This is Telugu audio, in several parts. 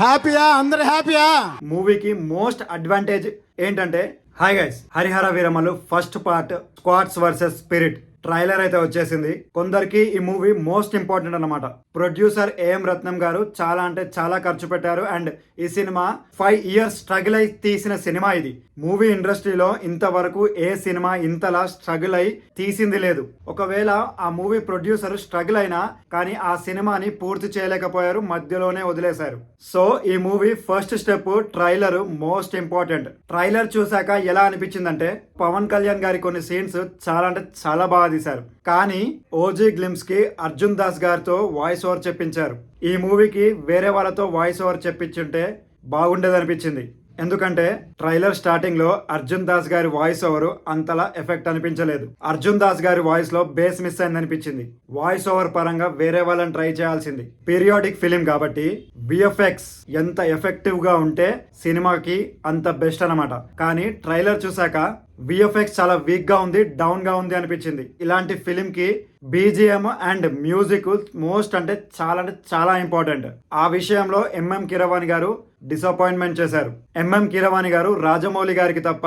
హ్యాపీయా అందరు హ్యాపీయా మూవీకి మోస్ట్ అడ్వాంటేజ్ ఏంటంటే hi guys Harihara Veeramallu first part sword versus spirit trailer అయితే వచ్చేసింది. కొందరికి ఈ మూవీ మోస్ట్ ఇంపార్టెంట్ అనమాట ప్రొడ్యూసర్ ఏఎం రత్నం గారు చాలా అంటే చాలా ఖర్చు పెట్టారు. అండ్ ఈ సినిమా ఫైవ్ ఇయర్స్ స్ట్రగుల్ అయి తీసిన సినిమా ఇది. మూవీ ఇండస్ట్రీలో ఇంతవరకు ఏ సినిమా ఇంతలా స్ట్రగుల్ అయి తీసింది లేదు. ఒకవేళ ఆ మూవీ ప్రొడ్యూసర్ స్ట్రగుల్ అయినా కానీ ఆ సినిమాని పూర్తి చేయలేకపోయారు మధ్యలోనే వదిలేశారు. సో ఈ movie first step trailer most important. Trailer చూశాక ఎలా అనిపించిందంటే పవన్ కళ్యాణ్ గారి కొన్ని సీన్స్ చాలా అంటే చాలా బాగా తీశారు. కానీ ఓజీ గ్లిమ్స్కి అర్జున్ దాస్ గారితో వాయిస్ ఓవర్ చెప్పించారు. ఈ మూవీకి వేరే వాళ్ళతో వాయిస్ ఓవర్ చెప్పించుంటే బాగుండేదనిపించింది. ఎందుకంటే ట్రైలర్ స్టార్టింగ్లో అర్జున్ దాస్ గారి వాయిస్ ఓవర్ అంతలా ఎఫెక్ట్ అనిపించలేదు. అర్జున్ దాస్ గారి వాయిస్లో బేస్ మిస్ అయింది అనిపించింది వాయిస్ ఓవర్ పరంగా వేరే వాళ్ళని ట్రై చేయాల్సింది. పీరియాడిక్ ఫిలిం కాబట్టి విఎఫ్ఎక్స్ ఎంత ఎఫెక్టివ్గా ఉంటే సినిమాకి అంత బెస్ట్ అన్నమాట. కానీ ట్రైలర్ చూసాక విఎఫ్ఎక్స్ చాలా వీక్గా ఉంది డౌన్గా ఉంది అనిపించింది. ఇలాంటి ఫిలిం కి బీజిఎం అండ్ మ్యూజిక్ మోస్ట్ అంటే చాలా అంటే చాలా ఇంపార్టెంట్ ఆ విషయంలో ఎంఎం కిరవాణి గారు డిసప్పాయింట్మెంట్ చేశారు. ఎంఎం కిరవాణి గారు రాజమౌళి గారికి తప్ప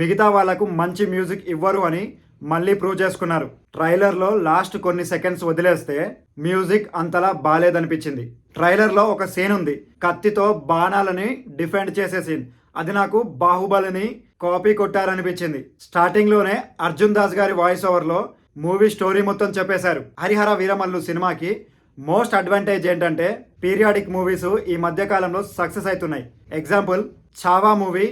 మిగతా వాళ్ళకు మంచి మ్యూజిక్ ఇవ్వరు అని మళ్ళీ ప్రూవ్ చేసుకున్నారు. ట్రైలర్లో లాస్ట్ కొన్ని సెకండ్స్ వదిలేస్తే మ్యూజిక్ అంతలా బాలేదనిపించింది. ట్రైలర్లో ఒక సీన్ ఉంది. కత్తితో బాణాలని డిఫెండ్ చేసే సీన్ అది నాకు బాహుబలిని కాపీ కొట్టారనిపించింది. స్టార్టింగ్లోనే అర్జున్ దాస్ గారి వాయిస్ ఓవర్లో మూవీ స్టోరీ మొత్తం చెప్పేశారు. హరిహర వీరమల్లు సినిమాకి మోస్ట్ అడ్వాంటేజ్ ఏంటంటే పీరియాడిక్ మూవీస్ ఈ మధ్య కాలంలో సక్సెస్ అవుతున్నాయి. Example Chhaava movie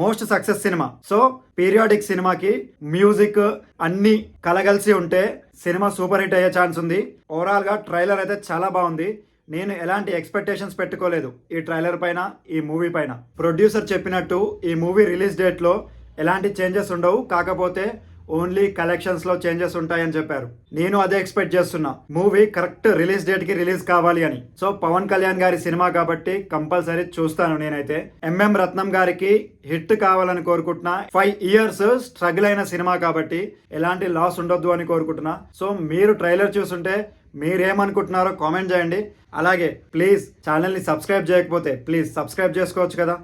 most success cinema so periodic సినిమాకి మ్యూజిక్ అన్ని కలగలిసి ఉంటే సినిమా సూపర్ హిట్ అయ్యే ఛాన్స్ ఉంది. ఓవరాల్గా ట్రైలర్ అయితే చాలా బాగుంది. నేను ఎలాంటి ఎక్స్పెక్టేషన్స్ పెట్టుకోలేదు ఈ ట్రైలర్ పైన ఈ మూవీ పైన. ప్రొడ్యూసర్ చెప్పినట్టు ఈ మూవీ రిలీజ్ డేట్లో ఎలాంటి చేంజెస్ ఉండవు. కాకపోతే ఓన్లీ కలెక్షన్స్లో చేంజెస్ ఉంటాయని చెప్పారు. నేను అదే ఎక్స్పెక్ట్ చేస్తున్నా. మూవీ కరెక్ట్ రిలీజ్ డేట్కి రిలీజ్ కావాలి అని. సో పవన్ కళ్యాణ్ గారి సినిమా కాబట్టి కంపల్సరీ చూస్తాను నేనైతే. ఎంఎం రత్నం గారికి హిట్ కావాలని కోరుకుంటున్నా. ఫైవ్ ఇయర్స్ స్ట్రగుల్ అయిన సినిమా కాబట్టి ఎలాంటి లాస్ ఉండొద్దు అని కోరుకుంటున్నా. సో మీరు ట్రైలర్ చూస్తుంటే మీరేమనుకుంటున్నారో కామెంట్ చేయండి. అలాగే ప్లీజ్ ఛానల్ని సబ్స్క్రైబ్ చేయకపోతే ప్లీజ్ సబ్స్క్రైబ్ చేసుకోవచ్చు కదా.